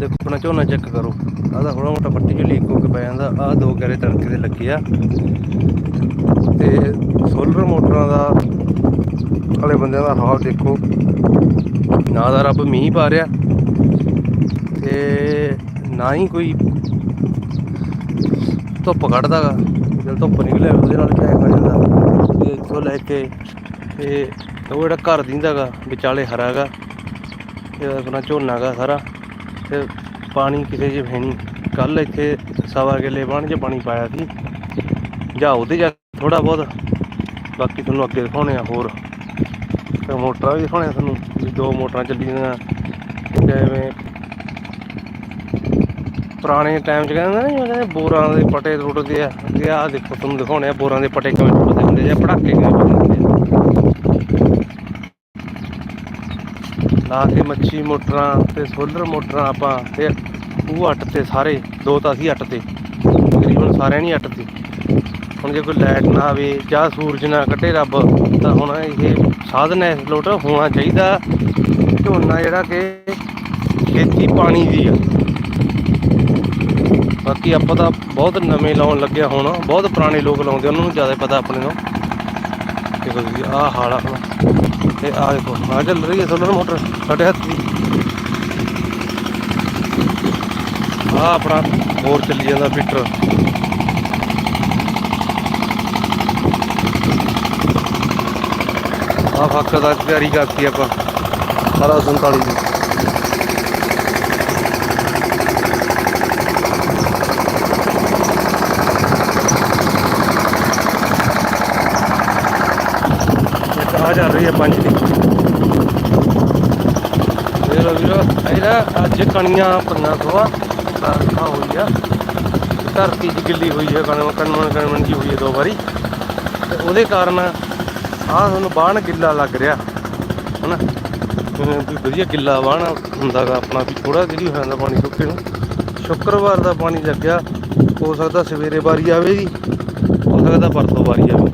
ਦੇਖੋ, ਆਪਣਾ ਝੋਨਾ ਚੈੱਕ ਕਰੋ। ਆਹ ਤਾਂ ਥੋੜਾ ਮੋਟਾ ਪੱਟੀ ਚ ਲੀਕ ਹੋ ਕੇ ਪੈ ਜਾਂਦਾ। ਆਹ ਦੋ ਗੈਰੇ ਤੜਕੇ ਦੇ ਲੱਗੇ ਆ। ਤੇ ਸੋਲਰ ਮੋਟਰਾਂ ਦਾ, ਵਾਲੇ ਬੰਦਿਆਂ ਦਾ ਹਾਲ ਦੇਖੋ। ਨਾ ਦਾ ਰੱਬ ਮੀਂਹ ਪਾ ਰਿਹਾ। ਤੇ ਨਾ ਹੀ ਕੋਈ ਧੁੱਪ ਕੱਢਦਾਗਾ ਜਦ ਧੁੱਪ ਨਿਕਲੇ, ਉਹਦੇ ਨਾਲ ਕਿਆ ਕਰ ਜਾਂਦਾ। ਤੇ ਇੱਥੋਂ ਲੈ ਕੇ, ਤੇ ਉਹ ਜਿਹੜਾ ਘਰ ਦਿੰਦਾਗਾ ਵਿਚਾਲੇ ਹਰਾਗਾ ਇਹ ਆਪਣਾ ਝੋਨਾ ਗਾ ਸਾਰਾ। ਤੇ ਪਾਣੀ ਕਿਸੇ 'ਚ ਹੈ ਨਹੀਂ। ਕੱਲ ਇੱਥੇ ਸਵਾ ਕਿੱਲੇ ਬਣ 'ਚ ਪਾਣੀ ਪਾਇਆ ਸੀ। ਜਾਂ ਉਹਦੇ ਜਾ ਥੋੜਾ ਬਹੁਤ। ਬਾਕੀ ਤੁਹਾਨੂੰ ਅੱਗੇ ਦਿਖਾਉਣੇ ਆ ਹੋਰ। ਤੇ ਮੋਟਰਾਂ ਵੀ ਦਿਖਾਉਣੇ ਆ ਤੁਹਾਨੂੰ, ਵੀ ਦੋ ਮੋਟਰਾਂ ਚੱਲੀਆਂ। ਜਿਵੇਂ ਪੁਰਾਣੇ ਟਾਈਮ ਚ ਕਹਿੰਦੇ ਨਾ ਜਿਵੇਂ ਬੋਰਾਂ ਦੇ ਪਟੇ ਟੁੱਟਦੇ ਆ। ਤੇ ਆਹ ਦੇਖੋ, ਤੁਹਾਨੂੰ ਦਿਖਾਉਣੇ ਆ ਬੋਰਾਂ ਦੇ ਪਟੇ ਕਿਵੇਂ ਟੁੱਟਦੇ ਹੁੰਦੇ ਜਾਂ ਪੜਾਕੇ ਕਿਵੇਂ ਹੁੰਦੇ ਆ। ਲਾ ਕੇ ਮੱਛੀ ਮੋਟਰਾਂ ਤੇ ਸੋਲਰ ਮੋਟਰਾਂ ਆਪਾਂ ਤੇ ਉਹ ਅੱਟ ਤੇ ਸਾਰੇ, ਦੋ ਤਾਂ ਅਸੀਂ ਅੱਟ ਤੇ। ਤਕਰੀਬਨ ਸਾਰਿਆਂ ਨਹੀਂ ਅੱਟ ਤੇ। ਹੁਣ ਜੇ ਕੋਈ ਲਾਈਟ ਨਾ ਆਵੇ ਜਾਂ ਸੂਰਜ ਨਾ ਕੱਢੇ ਰੱਬ, ਤਾਂ ਹੁਣ ਇਹ ਸਾਧਨ ਇਸ ਲੋਟ ਹੋਣਾ ਚਾਹੀਦਾ। ਝੋਨਾ ਜਿਹੜਾ ਕਿ ਖੇਤੀ ਪਾਣੀ ਦੀ ਆ। ਬਾਕੀ ਆਪਾਂ ਤਾਂ ਬਹੁਤ ਨਵੇਂ ਲਾਉਣ ਲੱਗਿਆ ਹੁਣ। ਬਹੁਤ ਪੁਰਾਣੇ ਲੋਕ ਲਾਉਂਦੇ ਉਹਨਾਂ ਨੂੰ ਜ਼ਿਆਦਾ ਪਤਾ ਆਪਣੇ ਨੂੰ। ਕਿ ਜੀ, ਆਹ ਹਾਲ ਆ ਤੇ ਆਹ ਦੇਖੋ ਆਹ ਚੱਲ ਰਹੀ ਹੈ ਸੋਲਰ ਮੋਟਰ, ਸਾਡੇ ਹੱਥ ਦੀ। ਆਹ ਆਪਣਾ ਹੋਰ ਚੱਲੀ ਜਾਂਦਾ ਫਿੱਟਰ ਆਹ ਫੱਕ ਦਾ ਤਿਆਰੀ ਕਰਤੀ ਆਪਾਂ, ਸਾਰਾ 47 ਦੀ। ਇੱਕ ਆ ਚੱਲ ਰਹੀ ਹੈ ਪੰਜ ਦੀ। ਇਹ ਵੀਰੋ ਇਹਦਾ ਅੱਜ ਕਣੀਆਂ ਪੰਨਾ ਸੋਆ ਬਰਖਾ ਹੋਈ ਆ। ਧਰਤੀ 'ਚ ਗਿੱਲੀ ਹੋਈ ਹੈ ਕਣ ਕਣਮਣ ਕਣਮਣ ਜੀ ਹੋਈ ਹੈ ਦੋ ਵਾਰੀ। ਤੇ ਉਹਦੇ ਕਾਰਨ ਆਹ ਤੁਹਾਨੂੰ ਬਾਣ ਗਿੱਲਾ ਲੱਗ ਰਿਹਾ। ਹਨਾ? ਜਿਵੇਂ ਵੀ ਵਧੀਆ ਗਿੱਲਾ ਬਾਣ ਹੁੰਦਾਗਾ ਆਪਣਾ, ਵੀ ਥੋੜਾ ਜਿਹੜੀ ਹੋ ਜਾਂਦਾ ਪਾਣੀ ਸੁੱਕੇ ਨੂੰ। ਸ਼ੁੱਕਰਵਾਰ ਦਾ ਪਾਣੀ ਲੱਗਿਆ, ਹੋ ਸਕਦਾ ਸਵੇਰੇ ਵਾਰੀ ਆਵੇ ਜੀ ਹੋ ਸਕਦਾ ਪਰਸੋਂ ਵਾਰੀ ਆਵੇ।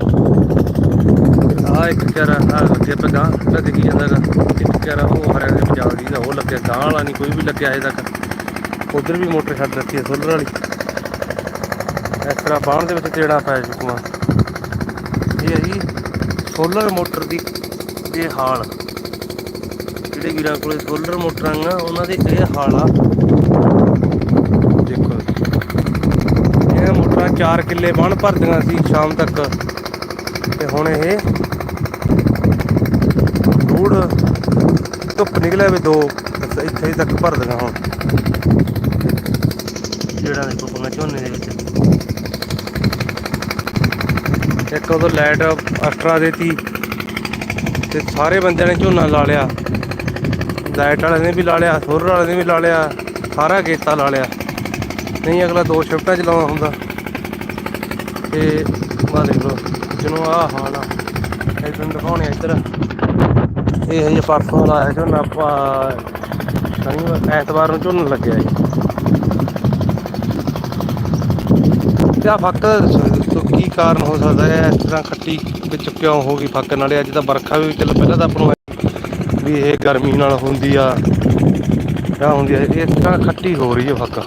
ਆ ਇੱਕ ਕਿਆਰਾ ਆ ਅੱਗੇ ਪਗਾ ਤਾਂ ਦਿਖੀ ਜਾਂਦਾਗਾ। ਇੱਕ ਕਿਆਰਾ ਉਹ ਹਰਿਆ ਦੇ ਪੰਜਾਬ ਦਾ ਉਹ ਲੱਗਿਆ ਗਾਂ ਵਾਲਾ ਨਹੀਂ, ਕੋਈ ਵੀ ਲੱਗਿਆ ਅਜੇ ਤੱਕ। ਉਧਰ ਵੀ ਮੋਟਰ ਛੱਡ ਰੱਖੀ ਹੈ ਸੋਲਰ ਵਾਲੀ। ਇਸ ਤਰ੍ਹਾਂ ਬਾਣ ਦੇ ਵਿੱਚ ਤੇੜਾ ਪੈ ਚੁੱਕਾ ਇਹ ਹੈ ਜੀ, ਸੋਲਰ ਮੋਟਰ ਦੀ ਇਹ ਹਾਲ। ਜਿਹੜੇ ਵੀਰਾਂ ਕੋਲੇ ਸੋਲਰ ਮੋਟਰਾਂ ਆ, ਉਹਨਾਂ ਦੇ ਇਹ ਹਾਲ ਆ। ਦੇਖੋ ਇਹ ਮੋਟਰਾਂ 4 ਕਿੱਲੇ ਬਣ ਭਰਦੀਆਂ ਸੀ ਸ਼ਾਮ ਤੱਕ। ਤੇ ਹੁਣ ਇਹ ਰੂੜ ਧੁੱਪ ਨਿਕਲਿਆ ਵੀ ਦੋ ਇੱਥੇ ਤੱਕ ਭਰਦੀਆਂ ਹੁਣ। ਜਿਹੜਾ ਦੇਖੋ ਪੰਗਾ ਝੋਨੇ ਦੇ ਵਿੱਚ। ਇੱਕ ਉਦੋਂ ਲਾਈਟ ਐਕਸਟਰਾ ਦੇਤੀ ਤੇ ਸਾਰੇ ਬੰਦਿਆਂ ਨੇ ਝੋਨਾ ਲਾ ਲਿਆ। ਲਾਈਟ ਵਾਲੇ ਨੇ ਵੀ ਲਾ ਲਿਆ ਸੋਲਰ ਵਾਲੇ ਨੇ ਵੀ ਲਾ ਲਿਆ ਸਾਰਾ ਗੇਤਾ ਲਾ ਲਿਆ। ਨਹੀਂ ਅਗਲਾ ਦੋ ਸ਼ਿਫਟਾਂ ਚ ਲਾਉਂਦਾ ਹੁੰਦਾ। ਤੇ ਆਹ ਦੇਖ ਲਓ ਜਿਹਨੂੰ ਆਹ ਹਾਲ ਆ। ਇਹ ਤੁਹਾਨੂੰ ਦਿਖਾਉਣੇ ਆ ਇੱਧਰ। ਇਹ ਹੈ ਜੀ ਪਰਸੋਂ ਲਾਇਆ ਝੋਨਾ ਆਪਾਂ ਸ਼ਨੀਵਾਰ ਐਤਵਾਰ ਨੂੰ ਝੋਨਾ ਲੱਗਿਆ ਜੀ। ਤੇ ਆ ਫੱਕ ਕੀ ਕਾਰਨ ਹੋ ਸਕਦਾ ਹੈ? ਇਸ ਤਰ੍ਹਾਂ ਖੱਟੀ ਵਿੱਚ ਕਿਉਂ ਹੋ ਗਈ ਫੱਕ? ਨਾਲੇ ਅੱਜ ਤਾਂ ਵਰਖਾ ਵੀ ਚੱਲ ਪਹਿਲਾਂ ਤਾਂ ਆਪਾਂ ਨੂੰ ਵੀ ਇਹ ਗਰਮੀ ਨਾਲ ਹੁੰਦੀ ਆ, ਜਾਂ ਹੁੰਦੀ ਆ, ਇਸ ਤਰ੍ਹਾਂ ਖੱਟੀ ਹੋ ਰਹੀ ਹੈ ਫੱਕ।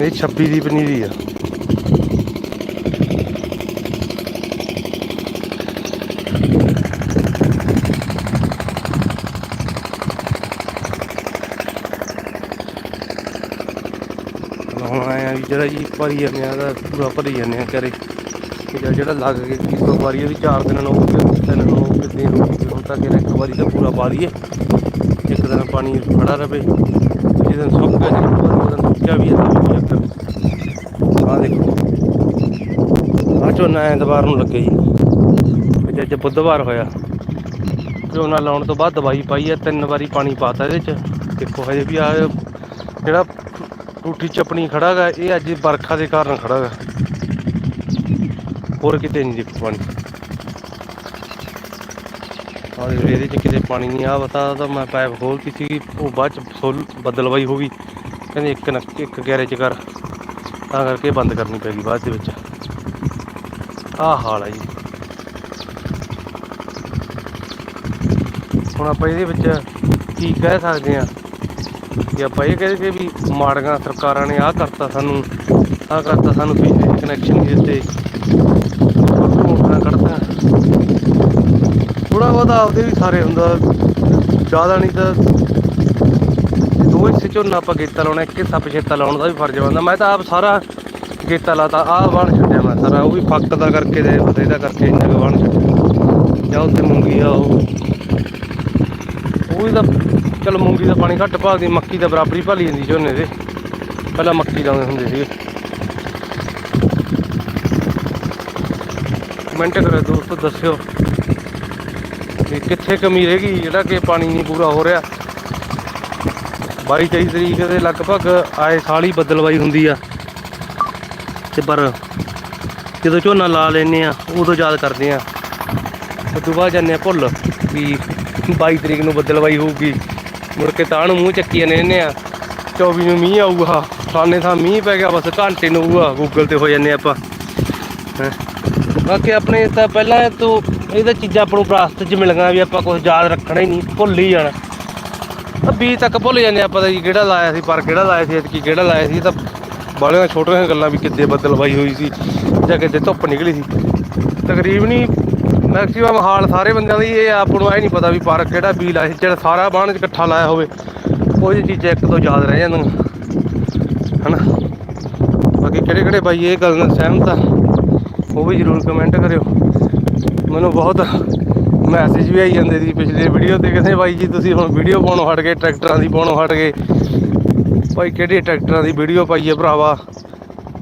ਇਹ 26 ਦੀ ਪਨੀਰੀ ਆ ਹੁਣ ਆਇਆ ਵੀ ਜਿਹੜਾ ਜੀ ਭਰੀ ਜਾਂਦੇ ਆ ਦਾ ਪੂਰਾ ਭਰੀ ਜਾਂਦੇ ਆ ਕਰੇ ਜਿਹੜਾ- ਜਿਹੜਾ ਲੱਗ ਕੇ ਇੱਕ ਦੋ ਵਾਰੀ ਉਹਦੀ ਚਾਰ ਦਿਨਾਂ ਨੂੰ ਹੋ ਗਏ ਤਿੰਨ ਨੂੰ ਹੋ ਗਏ ਹੋ ਗਏ ਹੁਣ ਤੱਕ ਇੱਕ ਵਾਰੀ ਤਾਂ ਪੂਰਾ ਪਾ ਦਈਏ। ਇੱਕ ਦਿਨ ਪਾਣੀ ਖੜਾ ਰਵੇ, ਦੂਜੇ ਦਿਨ ਸੁੱਕ ਗਿਆ ਜੀ ਉਹ ਦਿਨ ਸੁੱਕਿਆ ਵੀ ਹੈ ਆ ਦੇਖੋ। ਆ ਝੋਨਾ ਐਤਵਾਰ ਨੂੰ ਲੱਗੇ ਜੀ। ਤੇ ਅੱਜ ਬੁੱਧਵਾਰ ਹੋਇਆ। ਝੋਨਾ ਲਾਉਣ ਤੋਂ ਬਾਅਦ ਦਵਾਈ ਪਾਈ ਹੈ ਤਿੰਨ ਵਾਰੀ ਪਾਣੀ ਪਾਤਾ ਇਹਦੇ ਚ। ਦੇਖੋ ਹਜੇ ਵੀ ਆ ਜਿਹੜਾ ਟੂਟੀ ਚਪਣੀ ਖੜਾ ਗਾ ਇਹ ਅੱਜ ਵਰਖਾ ਦੇ ਕਾਰਨ ਖੜਾ ਗਾ ਹੋਰ ਕਿਤੇ ਨਹੀਂ ਦੇਖੋ ਪਾਣੀ। ਆਹ ਇਹਦੇ ਚ ਕਿਤੇ ਪਾਣੀ ਨਹੀਂ ਆ ਬਤਾ ਤਾਂ ਮੈਂ ਪਾਈਪ ਖੋਲਤੀ ਸੀ ਉਹ ਬਾਅਦ ਚ ਸੋਲ ਬਦਲਵਾਈ ਹੋ ਗਈ। ਕਹਿੰਦੇ ਇੱਕ ਨਾ, ਇੱਕ ਗੈਰੇ ਚ ਕਰ। ਤਾਂ ਕਰਕੇ ਬੰਦ ਕਰਨੀ ਪੈ ਗਈ ਬਾਅਦ ਦੇ ਵਿੱਚ। ਆਹ ਹਾਲ ਹੈ ਜੀ। ਹੁਣ ਆਪਾਂ ਇਹਦੇ ਵਿੱਚ ਕੀ ਕਹਿ ਸਕਦੇ ਆ ਕਿ ਆਪਾਂ ਇਹ ਕਹਿੰਦੇ ਵੀ ਮਾੜੀਆਂ ਸਰਕਾਰਾਂ ਨੇ ਆਹ ਕਰਤਾ ਸਾਨੂੰ, ਆਹ ਕਰਤਾ ਸਾਨੂੰ ਬਿਜਲੀ ਕਨੈਕਸ਼ਨ ਨਹੀਂ ਦਿੱਤੇ। ਮੋਟਰਾਂ ਕੱਢਤਾ। ਥੋੜਾ ਬਹੁਤਾ ਆਪਦੇ ਵੀ ਸਾਰੇ ਹੁੰਦਾ, ਜ਼ਿਆਦਾ ਨਹੀਂ ਤਾਂ ਦੋ ਹਿੱਸੇ ਝੋਨਾ ਆਪਾਂ ਗੇਤਾ ਲਾਉਣਾ, ਇੱਕ ਹਿੱਸਾ ਪਛੇਤਾ ਲਾਉਣ ਦਾ ਵੀ ਫਰਜ਼ ਬਣਦਾ। ਮੈਂ ਤਾਂ ਆਪ ਸਾਰਾ ਗੇਤਾ ਲਾਤਾ, ਆਹ ਬਣ ਛੱਡਿਆ ਮੈਂ ਸਾਰਾ, ਉਹ ਵੀ ਫੱਕ ਦਾ ਕਰਕੇ ਤੇ ਉਹਦੇ ਕਰਕੇ ਇੰਨਾ ਕੁ ਬਣ ਛੱਡਿਆ। ਜਾਂ ਉੱਥੇ ਮੂੰਗੀ ਆ ਉਹ। ਉਹ ਵੀ ਤਾਂ ਚਲੋ ਮੂੰਗੀ ਦਾ ਪਾਣੀ ਘੱਟ ਭਾਲਦੀ, ਮੱਕੀ ਦਾ ਬਰਾਬਰੀ ਭਾਲੀ ਜਾਂਦੀ ਝੋਨੇ ਦੇ। ਪਹਿਲਾਂ ਮੱਕੀ ਲਾਉਂਦੇ ਹੁੰਦੇ ਸੀਗੇ। ਕਮੈਂਟ ਕਰੋ ਦੋਸਤੋ, ਦੱਸਿਓ ਕਿ ਕਿੱਥੇ ਕਮੀ ਰਹਿ ਗਈ, ਜਿਹੜਾ ਕਿ ਪਾਣੀ ਨਹੀਂ ਪੂਰਾ ਹੋ ਰਿਹਾ। 22 23 ਤਰੀਕ ਦੇ ਲਗਭਗ ਆਏ ਸਾਲ ਹੀ ਬੱਦਲਵਾਈ ਹੁੰਦੀ ਆ। ਤੇ ਪਰ ਜਦੋਂ ਝੋਨਾ ਲਾ ਲੈਨੇ ਆ, ਉਦੋਂ ਯਾਦ ਕਰਦੇ ਆ। ਤੋਂ ਬਾਅਦ ਜਾਂਦੇ ਆ ਭੁੱਲ ਵੀ 22 ਤਰੀਕ ਨੂੰ ਬੱਦਲਵਾਈ ਹੋਊਗੀ। ਮੁੜ ਕੇ ਤਾਂ ਨੂੰ ਮੂੰਹ ਚੱਕੀ ਜਾਂਦੇ ਰਹਿੰਦੇ ਆ। 24 ਨੂੰ ਮੀਂਹ ਆਊਗਾ, ਸਾਨੇ ਥਾਂ ਮੀਂਹ ਪੈ ਗਿਆ, ਬਸ ਘੰਟੇ ਨੂੰ ਆਊਗਾ ਗੂਗਲ ਤੇ ਹੋ ਜਾਂਦੇ ਆਪਾਂ। ਹੈਂ। ਬਾਕੀ ਆਪਣੇ ਤਾਂ ਪਹਿਲਾਂ ਤੋਂ ਇਹ ਤਾਂ ਚੀਜ਼ਾਂ ਆਪਾਂ ਨੂੰ ਵਿਰਾਸਤ 'ਚ ਮਿਲ ਵੀ ਆਪਾਂ ਕੁਝ ਯਾਦ ਰੱਖਣਾ ਹੀ ਨਹੀਂ, ਭੁੱਲ ਹੀ ਜਾਣਾ। ਆ ਬੀਜ ਤੱਕ ਭੁੱਲ ਜਾਂਦੇ ਆਪਾਂ ਤਾਂ ਜੀ, ਕਿਹੜਾ ਲਾਇਆ ਸੀ, ਪਰ ਕਿਹੜਾ ਲਾਇਆ ਸੀ, ਐਤਕੀ ਕਿਹੜਾ ਲਾਇਆ ਸੀ, ਇਹ ਤਾਂ ਬਾਲੀਆਂ ਛੋਟੀਆਂ ਗੱਲਾਂ ਵੀ ਕਿੱਦੇ ਬੱਦਲਵਾਈ ਹੋਈ ਸੀ, ਜਾਂ ਕਿੱਦੇ ਧੁੱਪ ਨਿਕਲੀ ਸੀ। ਤਕਰੀਬਨ ਹੀ ਮੈਕਸਿਮਮ ਹਾਲ ਸਾਰੇ ਬੰਦਿਆਂ ਦੀ ਇਹ ਆਪ ਨੂੰ ਐ ਨਹੀਂ ਪਤਾ ਵੀ ਪਾਰਕ ਕਿਹੜਾ ਬੀਜ ਲਾਇਆ ਸੀ ਜਿਹੜਾ ਸਾਰਾ ਬਾਣ 'ਚ ਇਕੱਠਾ ਲਾਇਆ ਹੋਵੇ, ਉਹ ਜਿਹੀ ਚੀਜ਼ਾਂ ਇੱਕ ਤੋਂ ਯਾਦ ਰਹਿ ਜਾਂਦੀਆਂ। ਹਨਾ? ਬਾਕੀ ਕਿਹੜੇ ਕਿਹੜੇ ਬਾਈ ਇਹ ਗੱਲ ਨਾਲ ਸਹਿਮਤ ਆ, ਉਹ ਵੀ ਜਰੂਰ ਕਮੈਂਟ ਕਰਿਓ। ਮੈਨੂੰ ਬਹੁਤ ਮੈਸੇਜ ਵੀ ਆਈ ਜਾਂਦੇ ਸੀ ਪਿਛਲੇ ਵੀਡੀਓ ਤੇ, ਕਹਿੰਦੇ ਬਾਈ ਜੀ ਤੁਸੀਂ ਹੁਣ ਵੀਡੀਓ ਪਾਉਣੋਂ ਹਟ ਗਏ ਟਰੈਕਟਰਾਂ ਦੀ ਪਾਉਣੋਂ ਹਟ ਗਏ। ਭਾਈ ਕਿਹੜੇ ਟਰੈਕਟਰਾਂ ਦੀ ਵੀਡੀਓ ਪਾਈਏ ਭਰਾਵਾ?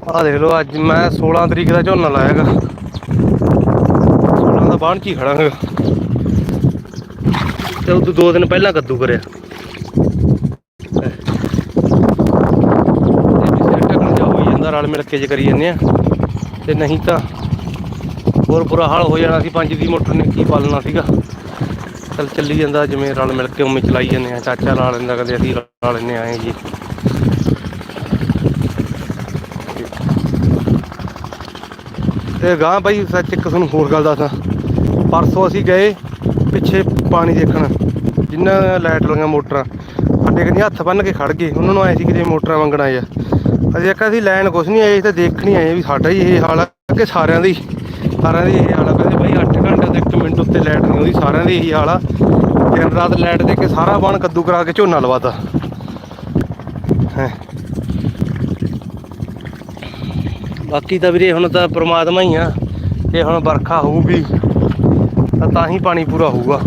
ਆਹ ਦੇਖ ਲਓ, ਅੱਜ ਮੈਂ 16 ਤਰੀਕ ਦਾ ਝੋਨਾ ਲਾਇਆਗਾ 16 ਬਾਣ ਚ ਹੀ ਖੜਾਂਗਾ ਤੇ ਉਦੋਂ ਦੋ ਦਿਨ ਪਹਿਲਾਂ ਕੱਦੂ ਕਰਿਆ। ਇਹ ਜਾਂਦਾ ਰਲ ਮਿਲ ਕੇ ਜੇ ਕਰੀ ਜਾਂਦੇ ਆ ਤੇ ਨਹੀਂ ਤਾਂ ਹੋਰ ਬੁਰਾ ਹਾਲ ਹੋ ਜਾਣਾ ਸੀ, ਪੰਜ ਦੀ ਮੋਟਰ ਨੇ ਕੀ ਪਾਲਣਾ ਸੀਗਾ। ਚੱਲ ਚੱਲੀ ਜਾਂਦਾ, ਜਿਵੇਂ ਰਲ ਮਿਲ ਕੇ ਉਵੇਂ ਚਲਾਈ ਜਾਂਦੇ ਆ। ਚਾਚਾ ਲਾ ਲੈਂਦਾ ਕਦੇ, ਅਸੀਂ ਲਾ ਲੈਂਦੇ ਆਏ ਜੀ। ਤੇ ਗਾਂ ਭਾਈ ਸੱਚ ਇੱਕ ਤੁਹਾਨੂੰ ਹੋਰ ਗੱਲ ਦੱਸਾਂ। ਪਰਸੋਂ ਅਸੀਂ ਗਏ ਪਿੱਛੇ ਪਾਣੀ ਦੇਖਣ, ਜਿੰਨਾ ਲਾਈਟ ਵਾਲੀਆਂ ਮੋਟਰਾਂ। ਸਾਡੇ ਕਹਿੰਦੇ ਹੱਥ ਬੰਨ ਕੇ ਖੜ ਗਏ, ਉਹਨਾਂ ਨੂੰ ਆਏ ਸੀ ਕਿ ਜੇ ਮੋਟਰਾਂ ਮੰਗਣਾ ਆ ਅਸੀਂ ਆਖਿਆ ਅਸੀਂ ਲੈਣ ਕੁਛ ਨਹੀਂ ਆਏ ਅਸੀਂ ਤਾਂ ਦੇਖਣ ਹੀ ਆਏ ਵੀ ਸਾਡਾ ਹੀ ਇਹ ਹਾਲ ਆ ਕਿ ਸਾਰਿਆਂ ਦੀ ਸਾਰਿਆਂ ਦੀ ਇਹ ਹਾਲ ਆ। ਕਹਿੰਦੇ ਬਾਈ 8 ਘੰਟੇ ਤੋਂ 1 ਮਿੰਟ ਉੱਤੇ ਲਾਈਟ ਨਹੀਂ ਆਉਂਦੀ, ਸਾਰਿਆਂ ਦੀ ਇਹੀ ਹਾਲ ਆ। ਦਿਨ ਰਾਤ ਲਾਈਟ ਦੇ ਕੇ ਸਾਰਾ ਬਣ ਕੱਦੂ ਕਰਾ ਕੇ ਝੋਨਾ ਲਵਾਤਾ। ਹੈਂ। ਬਾਕੀ ਤਾਂ ਵੀਰੇ ਹੁਣ ਤਾਂ ਪ੍ਰਮਾਤਮਾ ਹੀ ਆ ਜੇ ਹੁਣ ਵਰਖਾ ਹੋਊਗੀ। ਤਾਂ ਤਾਂ ਹੀ ਪਾਣੀ ਪੂਰਾ ਹੋਊਗਾ।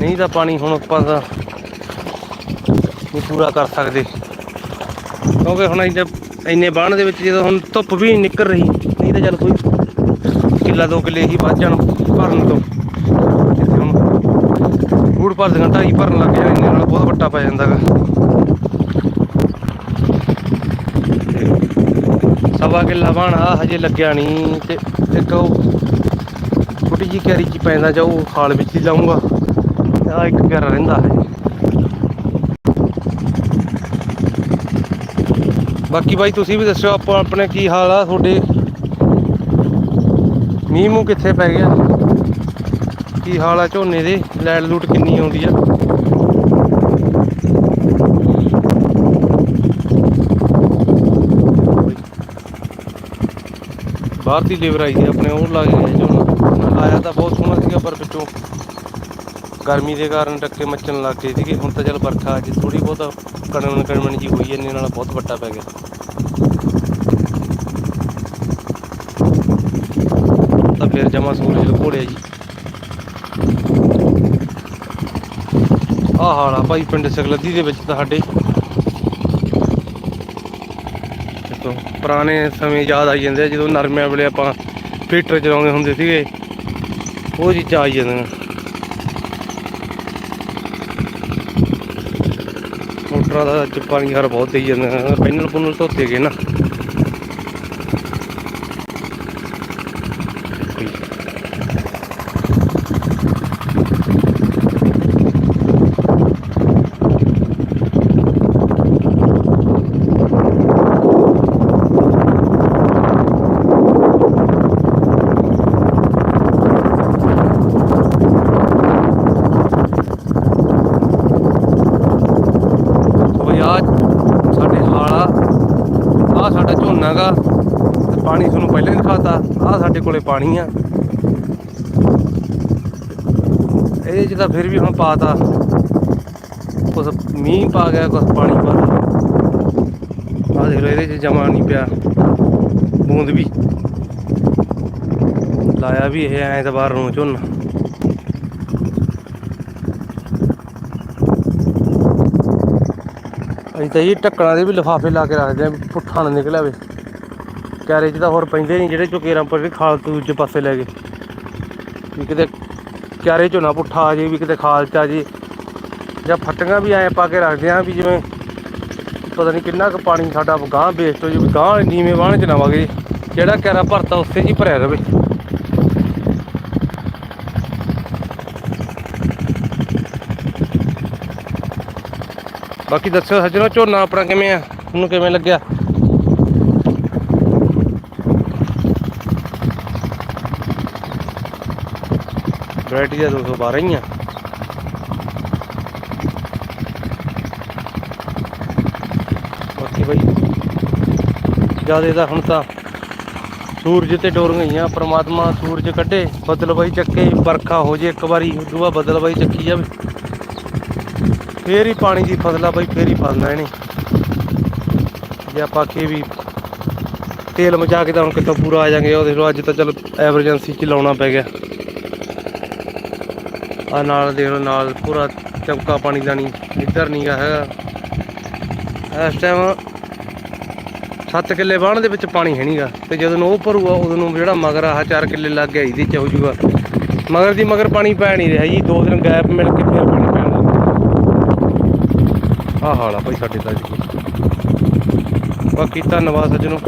ਨਹੀਂ ਤਾਂ ਪਾਣੀ ਹੁਣ ਆਪਾਂ ਤਾਂ ਨਹੀਂ ਪੂਰਾ ਕਰ ਸਕਦੇ। ਕਿਉਂਕਿ ਹੁਣ ਇੰਨੇ ਇੰਨੇ ਬਾਣ ਦੇ ਵਿੱਚ ਜਦੋਂ ਹੁਣ ਧੁੱਪ ਵੀ ਨਿਕਲ ਰਹੀ, ਨਹੀਂ ਤਾਂ ਚੱਲ ਕੋਈ ਕਿੱਲਾ ਦੋ ਕਿੱਲੇ ਹੀ ਵੱਧ ਜਾਣ ਭਰਨ ਤੋਂ। ਜਿੱਥੇ ਹੁਣ ਫੂਡ ਭਰ ਦੇਣਾ ਹੀ ਭਰਨ ਲੱਗ ਜਾਣ, ਇੰਨੇ ਨਾਲ ਬਹੁਤ ਵੱਟਾ ਪੈ ਜਾਂਦਾ ਗਾ। ਸਵਾ ਕਿੱਲਾ ਬਾਣ ਆ ਹਜੇ ਲੱਗਿਆ ਨਹੀਂ ਤੇ ਇੱਕ ਉਹ ਛੋਟੀ ਜੀ ਕਿਆਰੀ ਚ ਪੈਂਦਾ ਜਾ ਉਹ ਖਾਲ ਵਿੱਚ ਹੀ ਲਾਉਂਗਾ। ਆ ਇੱਕ ਕਿਆਰਾ ਰਹਿੰਦਾ ਹੈ। ਬਾਕੀ ਬਾਈ, ਤੁਸੀਂ ਵੀ ਦੱਸਿਓ ਆਪਾਂ ਆਪਣੇ ਕੀ ਹਾਲ ਆ, ਤੁਹਾਡੇ? ਮੀਂਹ ਮੂੰਹ ਕਿੱਥੇ ਪੈ ਗਿਆ? ਕੀ ਹਾਲ ਆ ਝੋਨੇ ਦੇ? ਲੈਟ ਲੂਟ ਕਿੰਨੀ ਆਉਂਦੀ ਆ? ਬਾਹਰ ਦੀ ਲੇਬਰ ਆਈ ਸੀ ਆਪਣੇ, ਉਹ ਲੱਗ ਗਿਆ ਝੋਨਾ। ਆਇਆ ਤਾਂ ਬਹੁਤ ਸੋਹਣਾ ਸੀਗਾ ਪਰ ਵਿੱਚੋਂ ਗਰਮੀ ਦੇ ਕਾਰਨ ਟੱਕੇ ਮੱਚਣ ਲੱਗ ਗਏ ਸੀਗੇ। ਹੁਣ ਤਾਂ ਚੱਲ ਵਰਖਾ ਅੱਜ ਥੋੜੀ ਬਹੁਤ ਕਣਮਣ ਕਣਮਣ ਜੀ ਹੋਈ ਜਾਂਦੇ ਨਾਲ ਬਹੁਤ ਵੱਟਾ ਪੈ ਗਿਆ। ਤਾਂ ਫਿਰ ਜਮਾ ਸੂਰਜ ਲੁਕੋੜਿਆ ਜੀ। ਆਹ ਹਾਲ ਆ ਭਾਈ, ਪਿੰਡ ਸਗਲਦੀ ਦੇ ਵਿੱਚ ਤਾਂ ਸਾਡੇ। ਤੋਂ ਪੁਰਾਣੇ ਸਮੇਂ ਯਾਦ ਆਈ ਜਾਂਦੇ ਆ, ਜਦੋਂ ਨਰਮਿਆਂ ਵੇਲੇ ਆਪਾਂ ਫੀਟਰ ਚਲਾਉਂਦੇ ਹੁੰਦੇ ਸੀਗੇ। ਉਹ ਚੀਜ਼ਾਂ ਆਈ ਜਾਂਦੀਆਂ ਮੋਟਰਾਂ ਦਾ ਅੱਜ ਪਾਣੀ ਹਰ ਬਹੁਤ ਦੇਈ ਜਾਂਦੇ। ਪੈਨਲ ਪੁਨਲ ਧੋਤੇ ਗਏ ਨਾ। ਝੋਨਾ ਤੇ ਪਾਣੀ ਤੁਹਾਨੂੰ ਪਹਿਲਾਂ ਹੀ ਦਿਖਾਤਾ ਆ ਸਾਡੇ ਕੋਲੇ ਪਾਣੀ ਆ। ਇਹਦੇ ਚ ਤਾਂ ਫਿਰ ਵੀ ਹੁਣ ਪਾਤਾ, ਕੁਛ ਮੀਂਹ ਪਾ ਗਿਆ, ਕੁਛ ਪਾਣੀ ਪਾ ਆ ਦੇਖ ਲਓ, ਇਹਦੇ ਚ ਜਮਾ ਨਹੀਂ ਪਿਆ। ਬੂੰਦ ਵੀ। ਲਾਇਆ ਵੀ ਇਹ ਐਤਵਾਰ ਨੂੰ ਝੋਨਾ। ਅਸੀਂ ਤਾਂ ਇਹ ਢੱਕਣਾਂ ਦੇ ਵੀ ਲਿਫਾਫੇ ਲਾ ਕੇ ਰੱਖਦੇ ਆ ਪੁੱਠਾ ਨਾ ਨਿਕਲ ਆਵੇ ਕੈਰੇ 'ਚ ਤਾਂ ਹੋਰ ਪੈਂਦੇ ਨਹੀਂ, ਜਿਹੜੇ ਚੁਕੇਰਾਂ ਪਰ ਖਾਲ ਖਾਲਤੂ ਦੂਜੇ ਪਾਸੇ ਲੈ ਗਏ। ਵੀ ਕਿਤੇ ਕਿਆਰੇ ਚੋਂ ਨਾ ਪੁੱਠਾ ਆ ਜੇ, ਵੀ ਕਿਤੇ ਖਾਲ ਚ ਆ ਜੇ। ਜਾਂ ਫੱਟੀਆਂ ਵੀ ਐ ਪਾ ਕੇ ਰੱਖਦੇ ਆ ਵੀ ਜਿਵੇਂ ਪਤਾ ਨਹੀਂ ਕਿੰਨਾ ਕੁ ਪਾਣੀ ਸਾਡਾ ਗਾਂ ਵੇਸਟ ਹੋ ਜੇ, ਵੀ ਗਾਂ ਨੀਵੇਂ ਵਾਹਣ ਚ ਨਾ ਵਗੇ ਜਿਹੜਾ ਕੈਰਾ ਭਰਤਾ ਉਸੇ 'ਚ ਹੀ ਭਰਿਆ ਰਵੇ। ਬਾਕੀ ਦੱਸਿਓ ਸੱਜਣੋ, ਝੋਨਾ ਆਪਣਾ ਕਿਵੇਂ ਆ? ਤੁਹਾਨੂੰ ਕਿਵੇਂ ਲੱਗਿਆ? ਵੈਰਾਈਟੀ ਦਾ 212 ਹੀ ਆ। ਬਾਕੀ ਬਾਈ, ਜ਼ਿਆਦਾ ਤਾਂ ਹੁਣ ਤਾਂ ਸੂਰਜ ਤੇ ਡੋਰ ਗਈਆਂ ਪ੍ਰਮਾਤਮਾ ਸੂਰਜ ਕੱਢੇ, ਬਦਲ ਬਾਈ ਚੱਕੇ, ਵਰਖਾ ਹੋ ਜੇ ਇੱਕ ਵਾਰੀ, ਉਦੋਂ ਬਦਲ ਬੱਦਲ ਬਾਈ ਚੱਕੀ ਜਾਵੇ। ਫੇਰ ਹੀ ਪਾਣੀ ਦੀ ਫਸਲ ਆ ਬਾਈ, ਫੇਰ ਹੀ ਫਸਣਾ ਇਹਨੇ। ਜੇ ਆਪਾਂ ਆਖੀਏ ਵੀ ਤੇਲ ਮਚਾ ਕੇ ਤਾਂ ਹੁਣ ਕਿਤੋਂ ਪੂਰਾ ਆ ਜਾਾਂਗੇ ਉਹਦੇ ਦੇਖ ਅੱਜ ਤਾਂ ਚਲੋ ਐਮਰਜੈਂਸੀ ਚ ਲਾਉਣਾ ਪੈ ਗਿਆ। ਆ ਨਾਲ ਦੇਖ ਲਓ, ਨਾਲ ਪੂਰਾ ਚਮਕਾ ਪਾਣੀ ਦਾ ਨਹੀਂ ਇੱਧਰ ਨਹੀਂ ਗਾ ਹੈਗਾ। ਇਸ ਟਾਈਮ 7 ਕਿੱਲੇ ਵਾਹਣ ਦੇ ਵਿੱਚ ਪਾਣੀ ਹੈ ਨਹੀਂਗਾ ਤੇ ਜਦੋਂ ਉਹ ਭਰੂਗਾ, ਉਦੋਂ ਨੂੰ ਜਿਹੜਾ ਮਗਰ ਆਹ 4 ਕਿੱਲੇ ਲੱਗ ਗਿਆ, ਇਹਦੇ ਚ ਹੋ ਜੂਗਾ। ਮਗਰ ਦੀ ਮਗਰ ਪਾਣੀ ਪੈ ਨਹੀਂ ਰਿਹਾ ਜੀ, ਦੋ ਦਿਨ ਗੈਪ ਮਿਲ ਕੇ ਫਿਰ ਪਾਣੀ ਪੈਣ ਲੱਗ ਆਹ ਹਾਲ ਆ ਭਾਈ ਸਾਡੇ ਤਾਂ ਜੀ। ਬਾਕੀ ਧੰਨਵਾਦ ਸੱਜਣੋ।